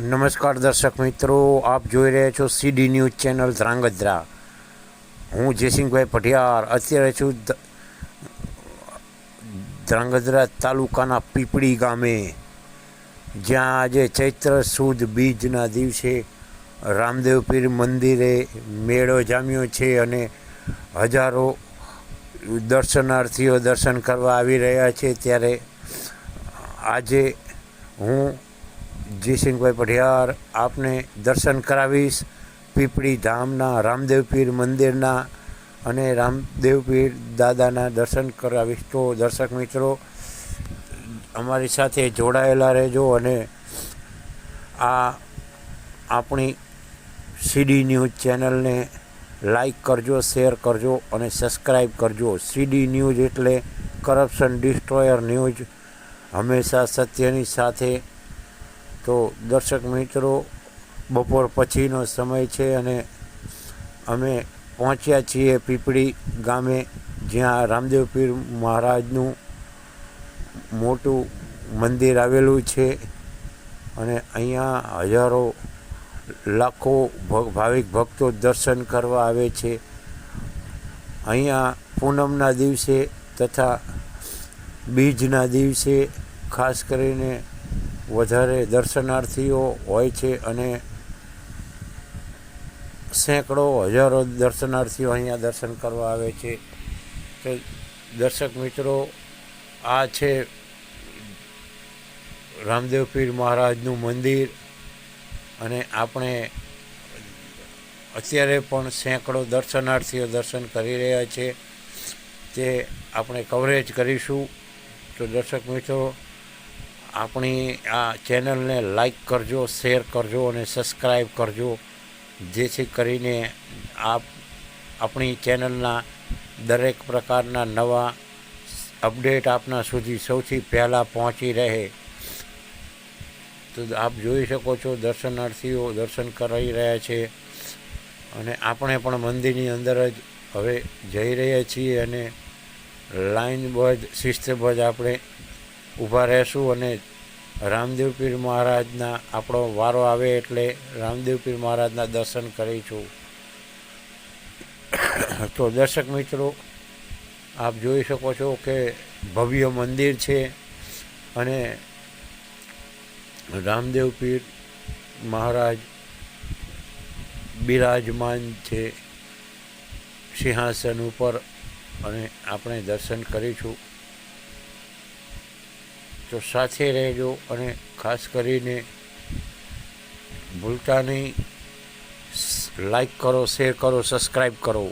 નમસ્કાર દર્શક મિત્રો, આપ જોઈ રહ્યા છો સીડી ન્યૂઝ ચેનલ ધ્રાંગધ્રા. હું જયસિંહભાઈ પઢિયાર, અત્યારે છું ધ્રાંગધ્રા તાલુકાના પીપળી ગામે. જ્યાં આજે ચૈત્ર સુદ બીજના દિવસે રામદેવપીર મંદિરે મેળો જામ્યો છે અને હજારો દર્શનાર્થીઓ દર્શન કરવા આવી રહ્યા છે. ત્યારે આજે હું જયસિંહભાઈ પઢિયાર, આપને દર્શન કરાવીશ. પીપળી ધામના, રામદેવ પીર મંદિરના અને રામદેવ પીર દાદાના દર્શન કરાવીશ. તો દર્શક મિત્રો, અમારી સાથે જોડાયેલા રહેજો અને આ આપણી સીડી ન્યૂઝ ચેનલને લાઈક કરજો, શેર કરજો અને સબસ્ક્રાઈબ કરજો. સીડી ન્યૂઝ એટલે કરપ્શન ડિસ્ટ્રોયર ન્યૂઝ. હંમેશા સત્યની સાથે તો દર્શક મિત્રો, બપોર પછીનો સમય છે અને અમે પહોંચ્યા છીએ પીપળી ગામે, જ્યાં રામદેવ પીર મહારાજનું મોટું મંદિર આવેલું છે અને અહીંયા હજારો લાખો ભાવિક ભક્તો દર્શન કરવા આવે છે. અહીંયા પૂનમના દિવસે તથા બીજના દિવસે ખાસ કરીને વધારે દર્શનાર્થીઓ હોય છે અને સેંકડો હજારો દર્શનાર્થીઓ અહીંયા દર્શન કરવા આવે છે. તો દર્શક મિત્રો, આ છે રામદેવ પીર મહારાજનું મંદિર અને આપણે અત્યારે પણ સેંકડો દર્શનાર્થીઓ દર્શન કરી રહ્યા છે. તે આપણે કવરેજ કરીશું. તો દર્શક મિત્રો આપણી આ ચેનલને લાઈક કરજો, શેર કરજો અને સબસ્ક્રાઈબ કરજો, જેથી કરીને આપ આપણી ચેનલના દરેક પ્રકારના નવા અપડેટ આપના સુધી સૌથી પહેલાં પહોંચી રહે. તો આપ જોઈ શકો છો, દર્શનાર્થીઓ દર્શન કરાવી રહ્યા છે અને આપણે પણ મંદિરની અંદર જ હવે જઈ રહ્યા છીએ અને લાઇનબદ્ધ શિસ્તબદ્ધ આપણે ઊભા રહેશું અને રામદેવ પીર મહારાજના આપણો વારો આવે એટલે રામદેવ પીર મહારાજના દર્શન કરીશું. તો દર્શક મિત્રો, આપ જોઈ શકો છો કે ભવ્ય મંદિર છે અને રામદેવ પીર મહારાજ બિરાજમાન છે, સિંહાસન ઉપર અને આપણે દર્શન કરીશું. તો સાથે રહેજો અને ખાસ કરીને ભૂલતા નહીં. લાઈક કરો શેર કરો સબસ્ક્રાઈબ કરો.